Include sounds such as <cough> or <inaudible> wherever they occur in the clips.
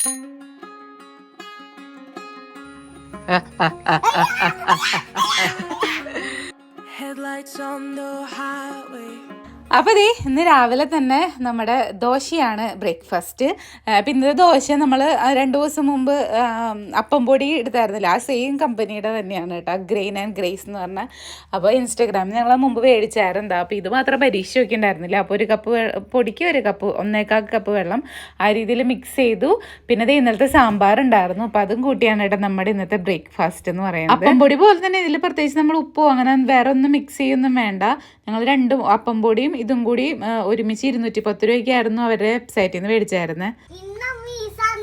<laughs> Headlights on the highway. അപ്പോൾ ദേ ഇന്ന് രാവിലെ തന്നെ നമ്മുടെ ദോശയാണ് ബ്രേക്ക്ഫാസ്റ്റ് പിന്നെ ദോശ നമ്മൾ രണ്ട് ദിവസം മുമ്പ് അപ്പം പൊടി എടുത്തായിരുന്നില്ല? ആ സെയിം കമ്പനിയുടെ തന്നെയാണ് കേട്ടോ ഗ്രെയിൻ ആൻഡ് ഗ്രേസ് എന്ന് പറഞ്ഞാൽ അപ്പോൾ ഇൻസ്റ്റാഗ്രാമിൽ ഞങ്ങൾ മുമ്പ് മേടിച്ചായിരുന്നു അപ്പോൾ ഇത് മാത്രം പരീക്ഷ ഉണ്ടായിരുന്നില്ല അപ്പോൾ ഒരു കപ്പ് പൊടിക്ക് ഒരു കപ്പ് ഒന്നേക്കാൽ കപ്പ് വെള്ളം ആ രീതിയിൽ മിക്സ് ചെയ്തു. പിന്നെ ദേ ഇന്നലത്തെ സാമ്പാർ ഉണ്ടായിരുന്നു. അപ്പോൾ അതും കൂട്ടിയാണ് കേട്ടോ നമ്മുടെ ഇന്നത്തെ ബ്രേക്ക്ഫാസ്റ്റ് എന്ന് പറയുന്നത്. അപ്പം പൊടി പോലെ തന്നെ ഇതിൽ പ്രത്യേകിച്ച് നമ്മൾ ഉപ്പോ അങ്ങനെ വേറെ ഒന്നും മിക്സ് ചെയ്യൊന്നും വേണ്ട. ഞങ്ങൾ രണ്ടും അപ്പം പൊടിയും ഇതും കൂടി ഒരുമിച്ച് ഇരുന്നൂറ്റി പത്ത് രൂപയ്ക്കായിരുന്നു അവരുടെ വെബ്സൈറ്റിൽ നിന്ന് മേടിച്ചായിരുന്നത് ഇന്ന് ഈ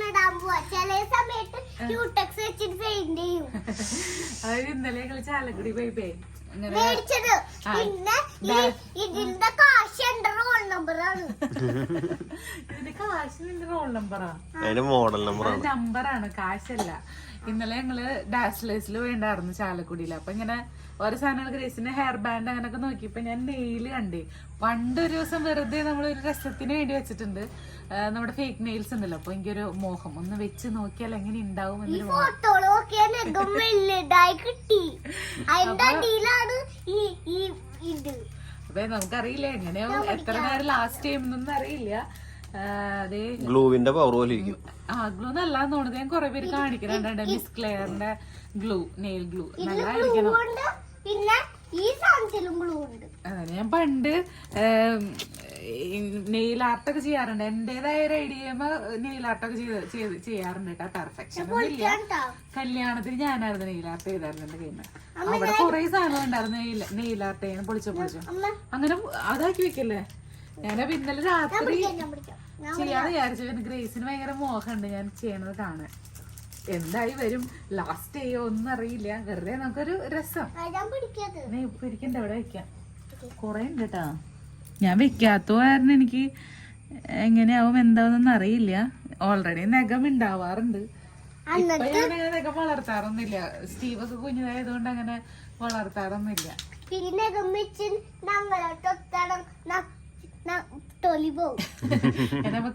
ഇടാൻ പോവാ. ചില സമയത്ത് ക്യൂടെക്സ് വെച്ചിട്ട് പെയിന്റ് ചെയ്യും. അതായത് ഇന്നലെ പോയി മേടിച്ചത്. പിന്നെ ഇതിന്റെ കാശ് എന്റെ റോൾ നമ്പർ ആണ്. ഇതിന്റെ കാശ് നിന്റെ റോൾ നമ്പറാ മോഡൽ നമ്പറാണ് നമ്പറാണ് കാശല്ല. ഇന്നലെ ഞങ്ങൾ ലൈസിൽ വേണ്ടായിരുന്നു ചാലക്കുടിയിൽ അപ്പൊ ഇങ്ങനെ ഓരോ സാധനങ്ങൾ ഗ്രേസിന്റെ ഹെയർ ബാൻഡ് അങ്ങനൊക്കെ നോക്കിയപ്പോ ഞാൻ നെയിൽ കണ്ടേ. പണ്ട് ഒരു ദിവസം വെറുതെ നമ്മൾ ഒരു രസത്തിന് വേണ്ടി വെച്ചിട്ടുണ്ട്. നമ്മുടെ ഫേക്ക് നെയിൽസ് ഉണ്ടല്ലോ. അപ്പൊ എനിക്കൊരു മോഹം. ഒന്ന് വെച്ച് നോക്കിയാൽ എങ്ങനെ ഉണ്ടാവും എന്ന് എന്നൊരു അപ്പൊ നമുക്കറിയില്ല. എങ്ങനെയാവും? എത്ര നേരം ലാസ്റ്റ് ചെയ്യുമെന്നൊന്നും അറിയില്ല. ഗ്ലൂവിന്റെ പവർ പോലെ ഇരിക്കും. ആ ഗ്ലൂ നല്ലതാന്ന് തോന്നുന്നത് ഞാൻ കുറെ പേര് കാണിക്കുന്നുണ്ട് മിസ് ക്ലെയറിന്റെ ഗ്ലൂ നെയിൽ ഗ്ലൂ. നല്ലതായിരിക്കണം അതെ പിന്നെ ഈ സാധനത്തിലും ഗ്ലൂ ഉണ്ട്. അതാണ് ഞാൻ പണ്ട് നെയിൽ ആർട്ടൊക്കെ ചെയ്യാറുണ്ട്. എന്റേതായ ഒരു ഐഡിയ നെയിൽ ആർട്ടൊക്കെ ചെയ്ത് ചെയ്ത് ചെയ്യാറുണ്ട് കേട്ടോ. പെർഫെക്ഷൻ ഇല്ല. കല്യാണത്തിന് ഞാനായിരുന്നു നെയിൽ ആർട്ട് ചെയ്തായിരുന്നു എന്റെ കയ്യിൽ അവിടെ കുറെ സാധനം ഉണ്ടായിരുന്നു നെയിൽ ആർട്ട് ചെയ്യാൻ. പൊളിച്ചോ പൊളിച്ചോ. അങ്ങനെ അതാക്കി വെക്കല്ലേ? ഞാനപ്പോ ഇന്നലെ രാത്രി ചെയ്യാതെ വിചാരിച്ചു. പിന്നെ ഗ്രേസിന് ഭയങ്കര മോഹമുണ്ട്. ഞാൻ ചെയ്യണത് കാണാൻ. എന്തായി വരും? ലാസ്റ്റ് ചെയ്യോ ഒന്നും അറിയില്ല. വെറുതെ നമുക്കൊരു രസം. നീ ഇരിക്കണ്ട അവിടെ വെക്കാം. കൊറേ ഉണ്ട് കേട്ടാ ഞാൻ വെക്കാത്ത കാരണം എനിക്ക് എങ്ങനെയാവും എന്താവുന്നൊന്നും അറിയില്ല. ഓൾറെഡി നഖം ഉണ്ടാവാറുണ്ട് അങ്ങനെ നഖം വളർത്താറൊന്നുമില്ല. സ്റ്റീവൊക്കെ കുഞ്ഞതായതുകൊണ്ട് അങ്ങനെ വളർത്താറൊന്നുമില്ല. പിന്നെ തൊലി <laughs> എന്നപ്പോ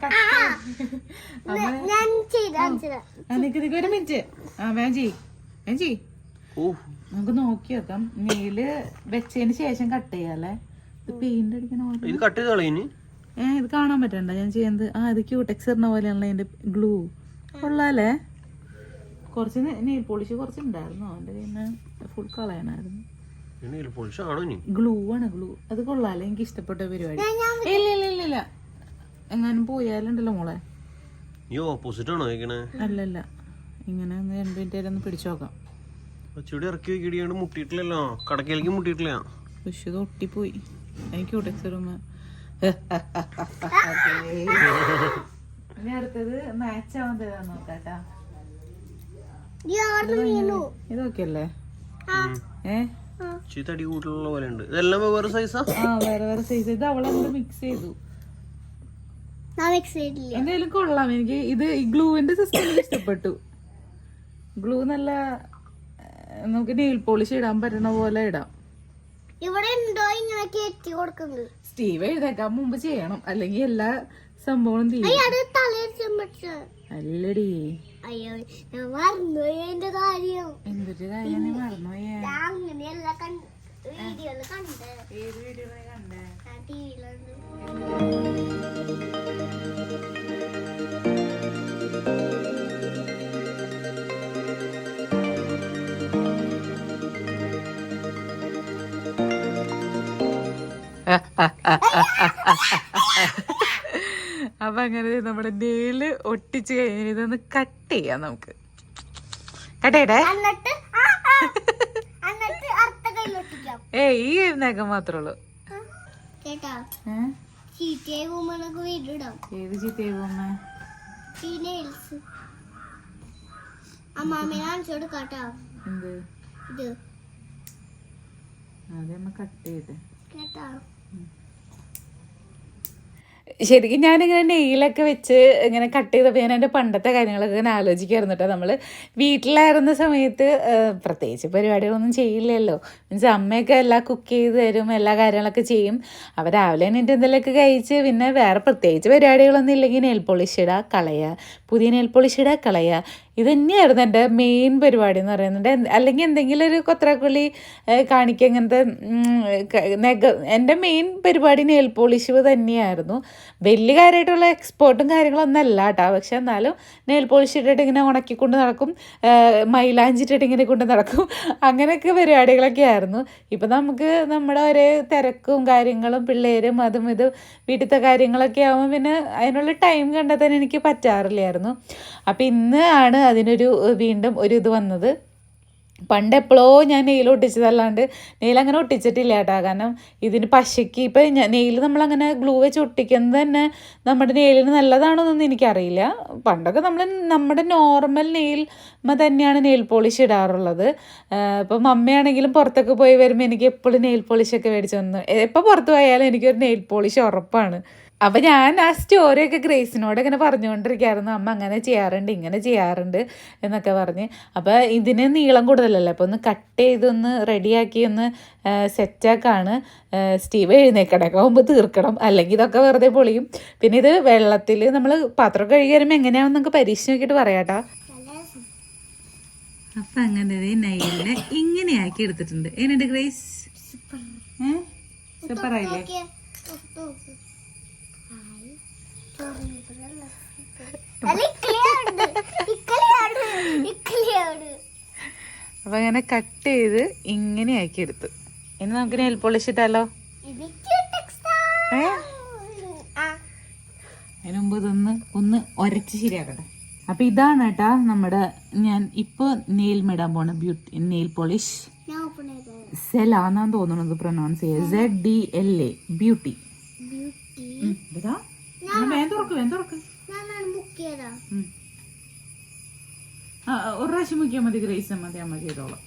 ഞാൻ ചെയ്ത് കാണിച്ചതാ നിക്ക് നിക്ക് ഒരു മിനിറ്റ്. ആ വേഗം ചെയ് വേഗം ചെയ് ഓ നമുക്ക് നോക്കി നോക്കാം നെയിൽ വെച്ചതിന് ശേഷം കട്ട് ചെയ്യാല്ലേ ഇത് പെയിന്റ് അടിക്കണ ഇത് കട്ട് ചെയ്ത് കളയിന് ഏ ഇത് കാണാൻ പറ്റണ്ട. ഞാൻ ചെയ്യുന്നത് ആ ഇത് ക്യൂടെക്സ് ഇടുന്ന പോലെയാണല്ലോ അതിന്റെ ഗ്ലൂ കൊള്ളാല്ലേ? കുറച്ച് നെയിൽ പോളിഷ് കുറച്ച് ഉണ്ടായിരുന്നു. അവന്റെ കയ്യിൽ നിന്ന് ഫുൾ കളയണായിരുന്നു ഗ്ലൂ ആണ് ഗ്ലൂ അത് കൊള്ളാലേ എനിക്ക് ഇഷ്ടപ്പെട്ട പരിപാടി. ഇല്ല ഇല്ല ഇല്ല ഇല്ല. എങ്ങാനും പോയാലുണ്ടല്ലോ മോളെ. ഈ ഓപ്പോസിറ്റ് ആണോ അല്ലല്ല ഇങ്ങനെ ഒന്ന് ഒന്ന് പിടിച്ചു നോക്കാം. കൊച്ചുകൂടി ഇറക്കി വെക്കിടിയാണ്ട് മുട്ടിയിട്ടില്ലല്ലോ. കടക്കയിലേക്ക് മുട്ടിയിട്ടില്ല. എനിക്ക് ഇനി അടുത്തത് മാച്ച് ആവാൻ തരാൻ നോക്കാട്ടാ ഞാൻ വീണു ഇതൊക്കെ അല്ലേ ആ. ഏ ഇച്ചിരി തടി കൂടുതലുള്ള പോലെ ഉണ്ട് ഇതെല്ലാം വെവ്വേറെ സൈസാ ആ വേറെ വേറെ സൈസ് ഇത് അവളെ മിക്സ് ചെയ്തു. ഞാൻ മിക്സ് ചെയ്തില്ല എന്തായാലും കൊള്ളാം. എനിക്ക് ഇത് ഈ ഗ്ലൂവിന്റെ സിസ്റ്റം എനിക്ക് ഇഷ്ടപ്പെട്ടു. ഗ്ലൂ നല്ല നമുക്ക് നെയിൽ പോളിഷ് ഇടാൻ പറ്റണ പോലെ ഇടാം. ഇവിടെ ഉണ്ടോ? ഇങ്ങനെ കയറ്റി കൊടുക്കുന്നത് സ്റ്റീവ് എഴുതേക്കാൻ മുമ്പ് ചെയ്യണം. അല്ലെങ്കിൽ എല്ലാ സംഭവവും തീരും. അത് തലയിരിച്ചാൻ പറ്റ അല്ലടി. അയ്യോ ഞാൻ മറന്നുപോയി എന്റെ കാര്യം. എന്തൊരു കാര്യം നീ മറന്നുപോയേ ഞാൻ അങ്ങനെയല്ല കണ്ട് വീഡിയോയിൽ കണ്ട്. ഏത് വീഡിയോ കണ്ടേ? ഞാൻ ടിവിയിലുണ്ട് അപ്പൊ അങ്ങനെ നമ്മുടെ നെയിൽ ഒട്ടിച്ച് കഴിഞ്ഞാൽ ഇതൊന്ന് കട്ട് ചെയ്യാം നമുക്ക്. കട്ട് ചെയ്യട്ടെ? ഏ ഈ നഖം മാത്രമേ ഉള്ളൂ. ഏത് ചീത്തയായി പോമ്മ അതെ കട്ട് ചെയ്ത്. കേട്ടോ? ശരിക്കും ഞാനിങ്ങനെ നെയിലൊക്കെ വെച്ച് ഇങ്ങനെ കട്ട് ചെയ്തപ്പോൾ ഞാൻ എന്റെ പണ്ടത്തെ കാര്യങ്ങളൊക്കെ ഇങ്ങനെ ആലോചിക്കായിരുന്നു കേട്ടോ നമ്മൾ വീട്ടിലായിരുന്ന സമയത്ത് പ്രത്യേകിച്ച് പരിപാടികളൊന്നും ചെയ്യില്ലല്ലോ. മീൻസ് അമ്മയൊക്കെ എല്ലാം കുക്ക് ചെയ്ത് തരും എല്ലാ കാര്യങ്ങളൊക്കെ ചെയ്യും. അപ്പോൾ രാവിലെ എണീറ്റ് എന്തെങ്കിലുമൊക്കെ കഴിച്ച് പിന്നെ വേറെ പ്രത്യേകിച്ച് പരിപാടികളൊന്നും ഇല്ലെങ്കിൽ നെയിൽ പോളിഷ് ഇടുക കളയുക പുതിയ നെയിൽ പോളിഷ് കളയുക ഇത് തന്നെയായിരുന്നു എന്റെ മെയിൻ പരിപാടി എന്ന് പറയുന്നത് അല്ലെങ്കിൽ എന്തെങ്കിലും ഒരു കൊത്രക്കുള്ളി കാണിക്കുക ഇങ്ങനത്തെ നെഗ എന്റെ മെയിൻ പരിപാടി നെയിൽ പോളിഷ് തന്നെയായിരുന്നു. വലിയ കാര്യമായിട്ടുള്ള എക്സ്പോർട്ടും കാര്യങ്ങളൊന്നും അല്ല കേട്ടോ. പക്ഷെ എന്നാലും നെയിൽ പോളിഷ് ഇട്ടിട്ട് ഇങ്ങനെ ഉണക്കിക്കൊണ്ട് നടക്കും മൈലാഞ്ചിട്ടിട്ട് ഇങ്ങനെ കൊണ്ട് നടക്കും. അങ്ങനെയൊക്കെ പരിപാടികളൊക്കെ ആയിരുന്നു. ഇപ്പം നമുക്ക് നമ്മുടെ ഒരേ തിരക്കും കാര്യങ്ങളും പിള്ളേരും അതും ഇതും വീട്ടിലത്തെ കാര്യങ്ങളൊക്കെ ആകുമ്പോൾ പിന്നെ അതിനുള്ള ടൈം കണ്ടെത്താൻ എനിക്ക് പറ്റാറില്ലായിരുന്നു. അപ്പം ഇന്ന് ആണ് അതിനൊരു വീണ്ടും ഒരു ഇത് വന്നത്. പണ്ട് എപ്പോഴോ ഞാൻ നെയിൽ ഒട്ടിച്ചതല്ലാണ്ട് നെയിൽ അങ്ങനെ ഒട്ടിച്ചിട്ടില്ല കേട്ടോ. കാരണം ഇതിന് പശയ്ക്ക് ഇപ്പം നെയിൽ നമ്മളങ്ങനെ ഗ്ലൂ വെച്ച് ഒട്ടിക്കുന്നത് തന്നെ നമ്മുടെ നെയിലിന് നല്ലതാണോന്നൊന്നും എനിക്കറിയില്ല. പണ്ടൊക്കെ നമ്മൾ നമ്മുടെ നോർമൽ നെയിൽ തന്നെയാണ് നെയിൽ പോളിഷ് ഇടാറുള്ളത്. ഇപ്പം മമ്മയാണെങ്കിലും പുറത്തൊക്കെ പോയി വരുമ്പോൾ എനിക്ക് എപ്പോഴും നെയിൽ പോളിഷൊക്കെ മേടിച്ച് വന്നു എപ്പോൾ പുറത്ത് പോയാലും എനിക്കൊരു നെയിൽ പോളിഷ് ഉറപ്പാണ്. അപ്പം ഞാൻ ആ സ്റ്റോറിയൊക്കെ ഗ്രേസിനോട് ഇങ്ങനെ പറഞ്ഞുകൊണ്ടിരിക്കുകയായിരുന്നു അമ്മ അങ്ങനെ ചെയ്യാറുണ്ട് ഇങ്ങനെ ചെയ്യാറുണ്ട് എന്നൊക്കെ പറഞ്ഞ്. അപ്പോൾ ഇതിന് നീളം കൂടുതലല്ലേ? അപ്പോൾ ഒന്ന് കട്ട് ചെയ്തൊന്ന് റെഡിയാക്കി ഒന്ന് സെറ്റാക്കാണ്. സ്റ്റീവ് എഴുന്നേക്കടൊക്കെ മുമ്പ് തീർക്കണം. അല്ലെങ്കിൽ ഇതൊക്കെ വെറുതെ പൊളിയും. പിന്നെ ഇത് വെള്ളത്തിൽ നമ്മൾ പാത്രം കഴുകി വരുമ്പോൾ എങ്ങനെയാണെന്ന് നമുക്ക് പരീക്ഷ നോക്കിയിട്ട് പറയാട്ടോ. അപ്പം അങ്ങനെ നൈലിനെ ഇങ്ങനെയാക്കി എടുത്തിട്ടുണ്ട്. എങ്ങനെയുണ്ട് ഗ്രേസ്? സൂപ്പർ അപ്പം അങ്ങനെ കട്ട് ചെയ്ത് ഇങ്ങനെ ആക്കി എടുത്തു. ഇനി നമുക്ക് നെയിൽ പോളിഷ് ഇട്ടാലോ? അതിന് മുമ്പ് ഇതൊന്ന് ഒന്ന് ഒരച്ച് ശരിയാക്കട്ടെ. അപ്പൊ ഇതാണ് കേട്ടാ നമ്മുടെ ഞാൻ ഇപ്പൊ നെയിൽ മിടാൻ പോണ ബ്യൂട്ടി നെയിൽ പോളിഷ്. സെലാന്നാന്ന് തോന്നുന്നത് പ്രൊനൗൺസ് ചെയ്യുക Z D L A beauty Beauty. തുറക്ക് വേഗം തുറക്ക്. ആ, ഒരു പ്രാവശ്യം മുക്കിയാൽ മതി ഗ്രേസ് മതി അമ്മ ചെയ്തോളാം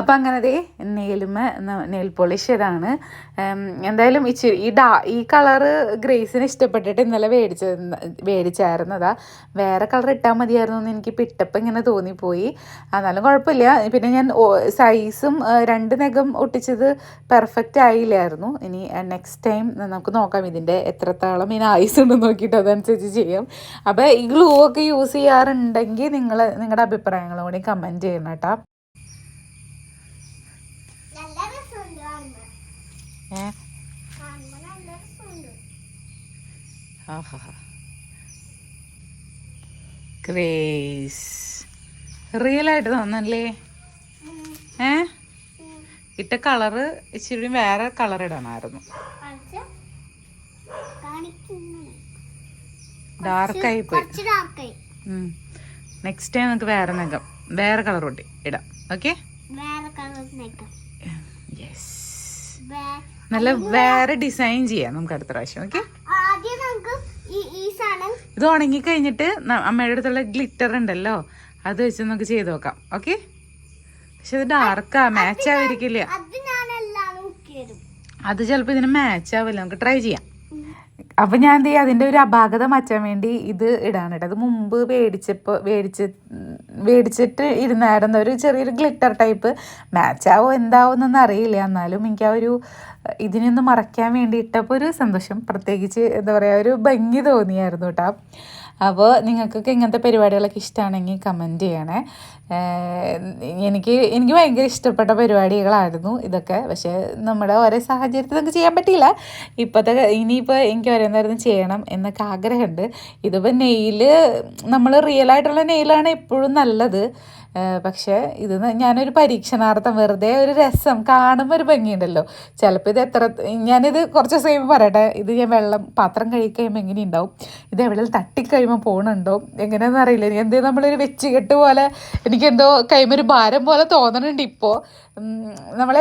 അപ്പം അങ്ങനെ ദേ നെയിലുമ നെയിൽ പോളിഷ് ഇതാണ് എന്തായാലും ഇച്ചിരി ഈ ഡാ ഈ കളറ് ഗ്രേസിന് ഇഷ്ടപ്പെട്ടിട്ട് ഇന്നലെ മേടിച്ച മേടിച്ചായിരുന്നതാ. വേറെ കളർ ഇട്ടാൽ മതിയായിരുന്നു എന്ന് എനിക്ക് പിട്ടപ്പം ഇങ്ങനെ തോന്നിപ്പോയി. എന്നാലും കുഴപ്പമില്ല. പിന്നെ ഞാൻ സൈസും രണ്ട് നഖം ഒട്ടിച്ചത് പെർഫെക്റ്റ് ആയില്ലായിരുന്നു. ഇനി നെക്സ്റ്റ് ടൈം നമുക്ക് നോക്കാം ഇതിന്റെ എത്രത്തോളം ഇനി ആയുസ് ഉണ്ടെന്ന് നോക്കിയിട്ട് അതനുസരിച്ച് ചെയ്യാം. അപ്പോൾ ഈ ഗ്ലൂ ഒക്കെ യൂസ് ചെയ്യാറുണ്ടെങ്കിൽ നിങ്ങൾ നിങ്ങളുടെ അഭിപ്രായങ്ങളും കൂടി കമന്റ് ചെയ്യണം കേട്ടോ. റിയൽ ആയിട്ട് തോന്നല്ലേ ഏ? ഇട്ട കളറ് ഇച്ചിരി വേറെ കളർ ഇടണമായിരുന്നു. ഡാർക്കായി പോയി. നെക്സ്റ്റ് ടൈം നമുക്ക് വേറെ നഖം വേറെ കളർ കൂട്ടി ഇടാം. ഓക്കെ വേറെ കളർ നയിക്കാം യെസ് നല്ല വേറെ ഡിസൈൻ ചെയ്യാം നമുക്ക് അടുത്ത പ്രാവശ്യം ഓക്കെ? ഇത് ഉണങ്ങി കഴിഞ്ഞിട്ട് അമ്മയുടെ അടുത്തുള്ള ഗ്ലിറ്റർ ഉണ്ടല്ലോ അത് വെച്ച് നമുക്ക് ചെയ്ത് നോക്കാം ഓക്കെ? പക്ഷെ ഇത് ഡാർക്കാ മാച്ച് ആവാതിരിക്കില്ല അത് ചിലപ്പോ നോക്കിയരും അത് ചിലപ്പോൾ ഇതിന് മാച്ച് ആവില്ല നമുക്ക് ട്രൈ ചെയ്യാം. അപ്പം ഞാൻ എന്ത് ചെയ്യുക അതിന്റെ ഒരു അപാകത മാറ്റാൻ വേണ്ടി ഇത് ഇടാണ് കേട്ടോ അത് മുമ്പ് മേടിച്ചപ്പോൾ മേടിച്ച് മേടിച്ചിട്ട് ഇരുന്നായിരുന്ന. ഒരു ചെറിയൊരു ഗ്ലിറ്റർ ടൈപ്പ് മാച്ചാവോ ആവോ എന്താവോ എന്നൊന്നും അറിയില്ല. എന്നാലും എനിക്ക് ആ ഒരു ഇതിനൊന്ന് മറയ്ക്കാൻ വേണ്ടി ഇട്ടപ്പോൾ ഒരു സന്തോഷം. പ്രത്യേകിച്ച് എന്താ പറയുക ഒരു ഭംഗി തോന്നിയായിരുന്നു കേട്ടോ. അപ്പോൾ നിങ്ങൾക്കൊക്കെ ഇങ്ങനത്തെ പരിപാടികളൊക്കെ ഇഷ്ടമാണെങ്കിൽ കമന്റ് ചെയ്യണേ. എനിക്ക് എനിക്ക് ഭയങ്കര ഇഷ്ടപ്പെട്ട പരിപാടികളായിരുന്നു ഇതൊക്കെ. പക്ഷേ നമ്മുടെ ഓരോ സാഹചര്യത്തിൽ നമുക്ക് ചെയ്യാൻ പറ്റിയില്ല. ഇപ്പോഴത്തെ ഇനിയിപ്പോൾ എനിക്ക് ഓരോന്നായിരുന്നു ചെയ്യണം എന്നൊക്കെ ആഗ്രഹമുണ്ട്. ഇതിപ്പോൾ നെയിൽ നമ്മൾ റിയൽ ആയിട്ടുള്ള നെയിലാണ് എപ്പോഴും നല്ലത്. പക്ഷേ ഇത് ഞാനൊരു പരീക്ഷണാർത്ഥം വെറുതെ ഒരു രസം കാണുമ്പോൾ ഒരു ഭംഗിയുണ്ടല്ലോ. ചിലപ്പോൾ ഇത് എത്ര ഞാനിത് കുറച്ച് ദിവസം പറയട്ടെ ഇത് ഞാൻ വെള്ളം പാത്രം കഴിക്കുമ്പോൾ എങ്ങനെ ഉണ്ടാവും ഇത് എവിടെയും തട്ടിക്കഴിയുമ്പോൾ പോകണുണ്ടോ എങ്ങനെയാണെന്ന് അറിയില്ല. എനിക്ക് എന്തേ നമ്മളൊരു വെച്ചുകെട്ട് പോലെ എനിക്കെന്തോ കൈമൊരു ഭാരം പോലെ തോന്നണുണ്ട് ഇപ്പോൾ നമ്മളെ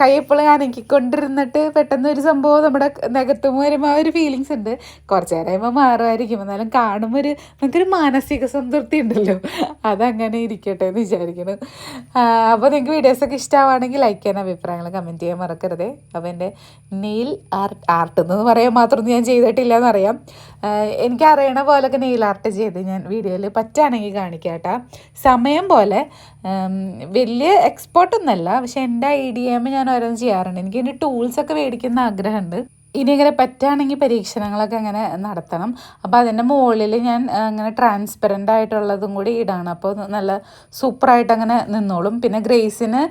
കൈ എപ്പോഴും അനക്കിക്കൊണ്ടിരുന്നിട്ട് പെട്ടെന്ന് ഒരു സംഭവം നമ്മുടെ നഖത്തും വരുമ്പോൾ ആ ഒരു ഫീലിങ്സ് ഉണ്ട്. കുറച്ച് നേരം കഴിയുമ്പോൾ മാറുമായിരിക്കും. എന്നാലും കാണുമ്പോൾ ഒരു നമുക്കൊരു മാനസിക സംതൃപ്തി ഉണ്ടല്ലോ. അതങ്ങനെ ഇരിക്കട്ടെ എന്ന് വിചാരിക്കുന്നു. അപ്പോൾ നിങ്ങൾക്ക് വീഡിയോസൊക്കെ ഇഷ്ടമാണെങ്കിൽ ലൈക്ക് ചെയ്യാൻ അഭിപ്രായങ്ങൾ കമന്റ് ചെയ്യാൻ മറക്കരുത്. അപ്പോൾ എന്റെ നെയിൽ ആർട്ട് ആർട്ട് എന്ന് പറയാൻ മാത്രമൊന്നും ഞാൻ ചെയ്തിട്ടില്ല എന്നറിയാം എനിക്കറിയണ പോലൊക്കെ നെയിൽ ആർട്ട് ചെയ്ത് ഞാൻ വീഡിയോയിൽ പറ്റുകയാണെങ്കിൽ കാണിക്കാം കേട്ടോ. സമയം പോലെ വലിയ എക്സ്പോർട്ടൊന്നല്ല പക്ഷെ എന്റെ ഐഡിയയിൽ ഞാൻ ഓരോന്ന് ചെയ്യാറുണ്ട്. എനിക്ക് എന്റെ ടൂൾസൊക്കെ മേടിക്കുന്ന ആഗ്രഹമുണ്ട്. ഇനി ഇങ്ങനെ പറ്റുകയാണെങ്കിൽ പരീക്ഷണങ്ങളൊക്കെ അങ്ങനെ നടത്തണം. അപ്പോൾ അതിന്റെ മുകളിൽ ഞാൻ അങ്ങനെ ട്രാൻസ്പെറന്റ് ആയിട്ടുള്ളതും കൂടി ഇടാണ്. അപ്പോൾ നല്ല സൂപ്പറായിട്ട് അങ്ങനെ നിന്നോളും. പിന്നെ ഗ്രേസിന്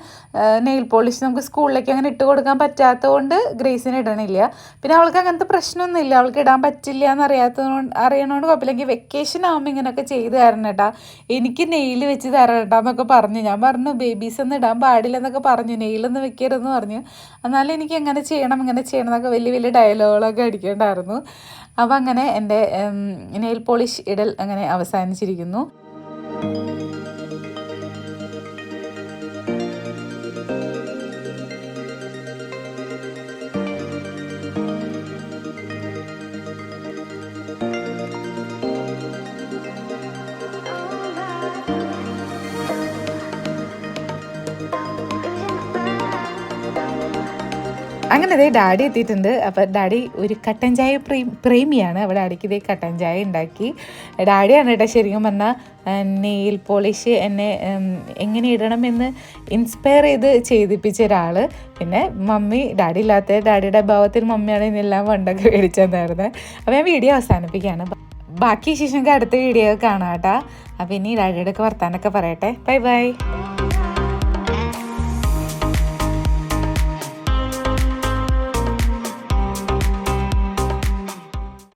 നെയിൽ പോളിഷ് നമുക്ക് സ്കൂളിലേക്ക് അങ്ങനെ ഇട്ട് കൊടുക്കാൻ പറ്റാത്തതുകൊണ്ട് ഗ്രേസിന് ഇടണില്ല. പിന്നെ അവൾക്ക് അങ്ങനത്തെ പ്രശ്നമൊന്നുമില്ല. അവൾക്ക് ഇടാൻ പറ്റില്ല എന്ന് അറിയാത്തതുകൊണ്ട് അറിയണോണ്ട് കുഴപ്പമില്ലെങ്കിൽ വെക്കേഷൻ ആകുമ്പോൾ ഇങ്ങനെയൊക്കെ ചെയ്ത് തരണം കേട്ടാ. എനിക്ക് നെയിൽ വെച്ച് തരണം കേട്ടോ എന്നൊക്കെ പറഞ്ഞു. ഞാൻ പറഞ്ഞു ബേബീസ് ഒന്നും ഇടാൻ പാടില്ല എന്നൊക്കെ പറഞ്ഞു. നെയിലൊന്നും വെക്കരുതെന്ന് പറഞ്ഞു. എന്നാലും എനിക്ക് എങ്ങനെ ചെയ്യണം ഇങ്ങനെ ചെയ്യണം എന്നൊക്കെ വലിയ വലിയ ഡയലോഗുകളൊക്കെ അടിക്കേണ്ടായിരുന്നു. അപ്പോൾ അങ്ങനെ എന്റെ നെയിൽ പോളിഷ് ഇടൽ അങ്ങനെ അവസാനിച്ചിരിക്കുന്നു. അങ്ങനെ ദേ ഡാഡി എത്തിയിട്ടുണ്ട്. അപ്പോൾ ഡാഡി ഒരു കട്ടൻ ചായ പ്രേം പ്രേമിയാണ്. അപ്പോൾ ഡാഡിക്ക് ഇതേ കട്ടൻ ചായ ഉണ്ടാക്കി. ഡാഡിയാണ് കേട്ടോ ശരിക്കും പറഞ്ഞാൽ നെയിൽ പോളിഷ് എന്നെ എങ്ങനെ ഇടണമെന്ന് ഇൻസ്പയർ ചെയ്ത് ചെയ്തിപ്പിച്ച ഒരാൾ പിന്നെ മമ്മി ഡാഡി ഇല്ലാത്ത ഡാഡിയുടെ അഭാവത്തിൽ മമ്മിയാണ് ഇന്നെല്ലാം പണ്ടൊക്കെ മേടിച്ചു തന്നായിരുന്നത് അപ്പോൾ ഞാൻ വീഡിയോ അവസാനിപ്പിക്കുകയാണ്. ബാക്കി ശേഷം അടുത്ത വീഡിയോ കാണാം കേട്ടോ. അപ്പോൾ ഇനി ഡാഡിയുടെ ഒക്കെ വർത്താനൊക്കെ പറയട്ടെ. Bye bye.